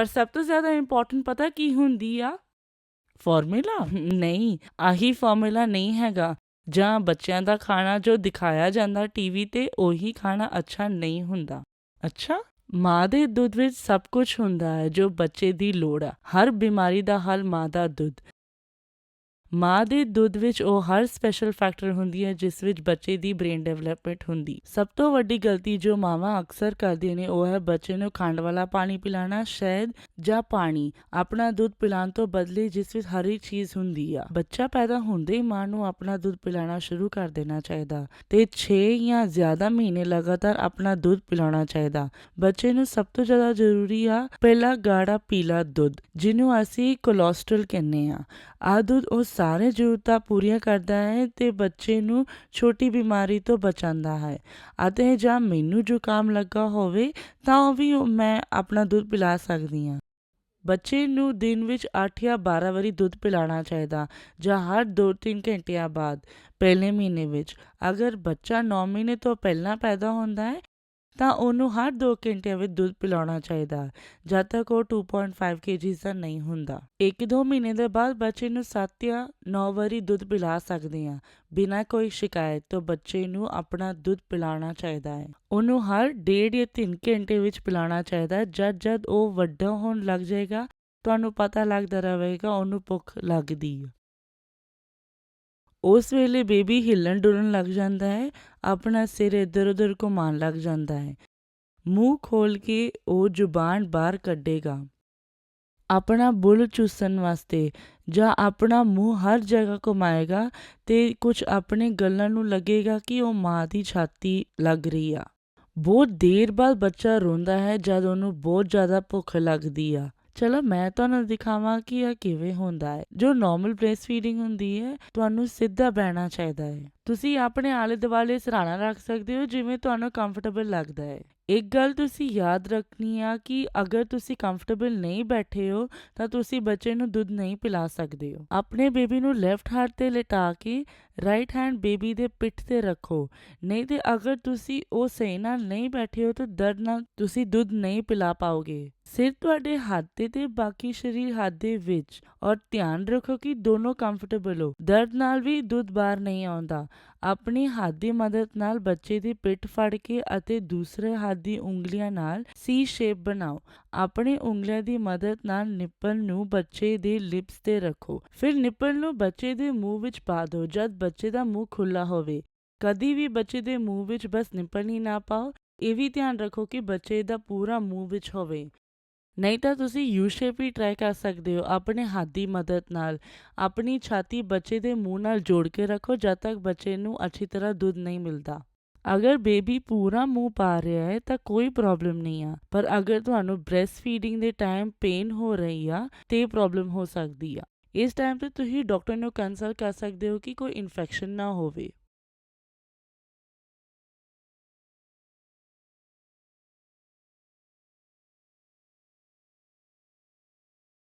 ਪਰ ਸਭ ਤੋਂ ਜ਼ਿਆਦਾ ਇੰਪੋਰਟੈਂਟ ਪਤਾ ਕੀ ਹੁੰਦੀ ਆ? ਫਾਰਮੂਲਾ? ਨਹੀਂ ਆਹੀ ਫਾਰਮੂਲਾ ਨਹੀਂ ਹੈਗਾ। ਜਾਂ ਬੱਚਿਆਂ ਦਾ ਖਾਣਾ ਜੋ ਦਿਖਾਇਆ ਜਾਂਦਾ ਟੀਵੀ ਤੇ ਉਹੀ ਖਾਣਾ ਅੱਛਾ ਨਹੀਂ ਹੁੰਦਾ। ਅੱਛਾ? ਮਾਂ ਦੇ ਦੁੱਧ ਵਿੱਚ ਸਭ ਕੁਝ ਹੁੰਦਾ ਹੈ ਜੋ ਬੱਚੇ ਦੀ ਲੋੜ ਆ। ਹਰ ਬਿਮਾਰੀ ਦਾ ਹੱਲ ਮਾਂ ਦਾ ਦੁੱਧ। ਮਾਂ ਦੇ ਦੁੱਧ ਵਿੱਚ ਉਹ ਹਰ ਸਪੈਸ਼ਲ ਫੈਕਟਰ ਹੁੰਦੀ ਹੈ, ਜਿਸ ਵਿੱਚ ਬੱਚੇ ਦੀ ਬ੍ਰੇਨ ਡਿਵੈਲਪਮੈਂਟ ਹੁੰਦੀ। ਸਭ ਤੋਂ ਵੱਡੀ ਗਲਤੀ ਜੋ ਮਾਵਾਂ ਅਕਸਰ ਕਰਦੀਆਂ ਨੇ, ਉਹ ਹੈ ਬੱਚੇ ਨੂੰ ਖੰਡ ਵਾਲਾ ਪਾਣੀ ਪਿਲਾਣਾ ਸ਼ਹਿਦ ਜਾਂ ਪਾਣੀ, ਆਪਣਾ ਦੁੱਧ ਪਿਲਾਉਣ ਤੋਂ ਬਦਲੇ ਜਿਸ ਵਿੱਚ ਹਰੀ ਚੀਜ਼ ਹੁੰਦੀ ਆ। ਬੱਚਾ ਪੈਦਾ ਹੁੰਦੇ ਹੀ ਮਾਂ ਨੂੰ ਆਪਣਾ ਦੁੱਧ ਪਿਲਾਣਾ ਸ਼ੁਰੂ ਕਰ ਦੇਣਾ ਚਾਹੀਦਾ ਤੇ 6 ਜਾਂ ਜ਼ਿਆਦਾ ਮਹੀਨੇ ਲਗਾਤਾਰ ਆਪਣਾ ਦੁੱਧ ਪਿਲਾਉਣਾ ਚਾਹੀਦਾ। ਬੱਚੇ ਨੂੰ ਸਭ ਤੋਂ ਜ਼ਿਆਦਾ ਜ਼ਰੂਰੀ ਆ, ਪਹਿਲਾ ਗਾੜਾ ਪੀਲਾ ਦੁੱਧ, ਜਿਹਨੂੰ ਅਸੀਂ ਕੋਲੇਸਟ੍ਰੋਲ ਕਹਿੰਦੇ ਆ। ਆ ਦੁੱਧ ਉਸ ਸਾਰੇ ਜ਼ਰੂਰਤਾਂ ਪੂਰੀਆਂ ਕਰਦਾ ਹੈ ਅਤੇ ਬੱਚੇ ਨੂੰ ਛੋਟੀ ਬਿਮਾਰੀ ਤੋਂ ਬਚਾਉਂਦਾ ਹੈ। ਅਤੇ ਜਾਂ ਮੈਨੂੰ ਜ਼ੁਕਾਮ ਲੱਗਾ ਹੋਵੇ ਤਾਂ ਉਹ ਵੀ ਮੈਂ ਆਪਣਾ ਦੁੱਧ ਪਿਲਾ ਸਕਦੀ ਹਾਂ। ਬੱਚੇ ਨੂੰ ਦਿਨ ਵਿੱਚ 8 ਜਾਂ 12 ਵਾਰੀ ਦੁੱਧ ਪਿਲਾਉਣਾ ਚਾਹੀਦਾ, ਜਾਂ ਹਰ 2-3 ਘੰਟਿਆਂ ਬਾਅਦ, ਪਹਿਲੇ ਮਹੀਨੇ ਵਿੱਚ। ਅਗਰ ਬੱਚਾ 9 ਮਹੀਨੇ ਤੋਂ ਪਹਿਲਾਂ ਪੈਦਾ ਹੁੰਦਾ ਹੈ ਤਾਂ ਉਹਨੂੰ ਹਰ 2 ਘੰਟਿਆਂ ਵਿੱਚ ਦੁੱਧ ਪਿਲਾਉਣਾ ਚਾਹੀਦਾ ਜਦ ਤੱਕ ਉਹ 2.5 ਕੇਜੀ ਦਾ ਨਹੀਂ ਹੁੰਦਾ। 1-2 ਮਹੀਨੇ ਦੇ ਬਾਅਦ ਬੱਚੇ ਨੂੰ 7 ਜਾਂ 9 ਵਾਰੀ ਦੁੱਧ ਪਿਲਾ ਸਕਦੇ ਆ ਬਿਨਾਂ ਕੋਈ ਸ਼ਿਕਾਇਤ ਤੋਂ ਬੱਚੇ ਨੂੰ ਆਪਣਾ ਦੁੱਧ ਪਿਲਾਉਣਾ ਚਾਹੀਦਾ ਹੈ। ਉਹਨੂੰ ਹਰ 1.5 ਜਾਂ 3 ਘੰਟੇ ਵਿੱਚ ਪਿਲਾਉਣਾ ਚਾਹੀਦਾ ਜਦ ਜਦ ਉਹ ਵੱਡਾ ਹੋਣ ਲੱਗ ਜਾਏਗਾ, ਤੁਹਾਨੂੰ ਪਤਾ ਲੱਗਦਾ ਰਹੇਗਾ ਉਹਨੂੰ ਭੁੱਖ ਲੱਗਦੀ ਹੈ। ਉਸ ਵੇਲੇ ਬੇਬੀ ਹਿੱਲਣ ਡੁੱਲਣ ਲੱਗ ਜਾਂਦਾ ਹੈ, ਆਪਣਾ ਸਿਰ ਇੱਧਰ ਉੱਧਰ ਘੁਮਾਉਣ ਲੱਗ ਜਾਂਦਾ ਹੈ। ਮੂੰਹ ਖੋਲ ਕੇ ਉਹ ਜ਼ੁਬਾਨ ਬਾਹਰ ਕੱਢੇਗਾ। ਆਪਣਾ ਬੁੱਲ ਚੂਸਣ ਵਾਸਤੇ ਜਾਂ ਆਪਣਾ ਮੂੰਹ ਹਰ ਜਗ੍ਹਾ ਘੁਮਾਏਗਾ ਤੇ ਕੁਝ ਆਪਣੇ ਗੱਲਾਂ ਨੂੰ ਲੱਗੇਗਾ ਕਿ ਉਹ ਮਾਂ ਦੀ ਛਾਤੀ ਲੱਗ ਰਹੀ ਆ। ਬਹੁਤ ਦੇਰ ਬਾਅਦ ਬੱਚਾ ਰੋਂਦਾ ਹੈ ਜਦ ਉਹਨੂੰ ਬਹੁਤ ਜ਼ਿਆਦਾ ਭੁੱਖ ਲੱਗਦੀ ਆ। ਚਲੋ ਮੈਂ ਤੁਹਾਨੂੰ ਦਿਖਾਵਾਂ ਕਿ ਇਹ ਕਿਵੇਂ ਹੁੰਦਾ ਹੈ। ਜੋ ਨਾਰਮਲ ਬ੍ਰੈਸਟ ਫੀਡਿੰਗ ਹੁੰਦੀ ਹੈ, ਤੁਹਾਨੂੰ ਸਿੱਧਾ ਬਹਿਣਾ ਚਾਹੀਦਾ ਹੈ। ਤੁਸੀਂ ਆਪਣੇ ਆਲੇ ਦੁਆਲੇ ਸਰਾਣਾ ਰੱਖ ਸਕਦੇ ਹੋ, ਜਿਵੇਂ ਤੁਹਾਨੂੰ ਕੰਫਰਟੇਬਲ ਲੱਗਦਾ ਹੈ। ਇੱਕ ਗੱਲ ਤੁਸੀਂ ਯਾਦ ਰੱਖਣੀ ਆ ਕਿ ਅਗਰ ਤੁਸੀਂ ਕੰਫਰਟੇਬਲ ਨਹੀਂ ਬੈਠੇ ਹੋ, ਤਾਂ ਤੁਸੀਂ ਬੱਚੇ ਨੂੰ ਦੁੱਧ ਨਹੀਂ ਪਿਲਾ ਸਕਦੇ ਹੋ। ਆਪਣੇ ਬੇਬੀ ਨੂੰ ਲੈਫਟ ਹੱਥ ਤੇ ਲਿਟਾ ਕੇ ਰਾਈਟ ਹੈਂਡ ਬੇਬੀ ਦੇ ਪਿੱਠ ਤੇ ਰੱਖੋ। ਨਹੀਂ ਤੇ ਅਗਰ ਤੁਸੀਂ ਉਹ ਸਹੀ ਨਾਲ ਨਹੀਂ ਬੈਠੇ ਹੋ, ਤਾਂ ਦਰਦ ਨਾਲ ਤੁਸੀਂ ਦੁੱਧ ਨਹੀਂ ਪਿਲਾ ਪਾਓਗੇ। ਸਿਰ ਤੁਹਾਡੇ ਹੱਥ ਤੇ ਤੇ ਬਾਕੀ ਸਰੀਰ ਹੱਥ ਦੇ ਵਿੱਚ। ਔਰ ਧਿਆਨ ਰੱਖੋ ਕਿ ਦੋਨੋਂ ਕੰਫਰਟੇਬਲ ਹੋ। ਦਰਦ ਨਾਲ ਵੀ ਦੁੱਧ ਬਾਹਰ ਨਹੀਂ ਆਉਂਦਾ। ਆਪਣੇ ਹੱਥ ਦੀ ਮਦਦ ਨਾਲ ਬੱਚੇ ਦੀ ਪਿੱਠ ਫੜ ਕੇ ਅਤੇ ਦੂਸਰੇ ਹੱਥ ਦੀ ਉਂਗਲੀਆਂ ਨਾਲ ਸੀ ਸ਼ੇਪ ਬਣਾਓ। ਆਪਣੇ ਉਂਗਲੀਆਂ ਦੀ ਮਦਦ ਨਾਲ ਨਿੱਪਲ ਨੂੰ ਬੱਚੇ ਦੇ ਲਿਪਸ ਤੇ ਰੱਖੋ। ਫਿਰ ਨਿੱਪਲ ਨੂੰ ਬੱਚੇ ਦੇ ਮੂੰਹ ਵਿੱਚ ਪਾ ਦਿਓ, ਜਦ ਬੱਚੇ ਦਾ ਮੂੰਹ ਖੁੱਲਾ ਹੋਵੇ। ਕਦੀ ਵੀ ਬੱਚੇ ਦੇ ਮੂੰਹ ਵਿੱਚ ਬਸ ਨਿੱਪਲ ਹੀ ਨਾ ਪਾਓ। ਇਹ ਵੀ ਧਿਆਨ ਰੱਖੋ ਕਿ ਬੱਚੇ ਦਾ ਪੂਰਾ ਮੂੰਹ ਵਿੱਚ ਹੋਵੇ। ਨਹੀਂ ਤਾਂ ਤੁਸੀਂ ਯੂ ਸ਼ੇਪ ਵੀ ਟਰਾਈ ਕਰ ਸਕਦੇ ਹੋ, ਆਪਣੇ ਹੱਥ ਦੀ ਮਦਦ ਨਾਲ, ਆਪਣੀ ਛਾਤੀ ਬੱਚੇ ਦੇ ਮੂੰਹ ਨਾਲ ਜੋੜ ਕੇ ਰੱਖੋ, ਜਦ ਤੱਕ ਬੱਚੇ ਨੂੰ ਅੱਛੀ ਤਰ੍ਹਾਂ ਦੁੱਧ ਨਹੀਂ ਮਿਲਦਾ। ਅਗਰ ਬੇਬੀ ਪੂਰਾ ਮੂੰਹ ਪਾ ਰਿਹਾ ਹੈ ਤਾਂ ਕੋਈ ਪ੍ਰੋਬਲਮ ਨਹੀਂ ਆ, ਪਰ ਅਗਰ ਤੁਹਾਨੂੰ ਬ੍ਰੈਸਟ ਫੀਡਿੰਗ ਦੇ ਟਾਈਮ ਪੇਨ ਹੋ ਰਹੀ ਆ, ਤੇ ਪ੍ਰੋਬਲਮ ਹੋ ਸਕਦੀ ਆ। ਇਸ ਟਾਈਮ ਤੇ ਤੁਸੀਂ ਡਾਕਟਰ ਨੂੰ ਕੰਸਲਟ ਕਰ ਸਕਦੇ ਹੋ ਕਿ ਕੋਈ ਇਨਫੈਕਸ਼ਨ ਨਾ ਹੋਵੇ।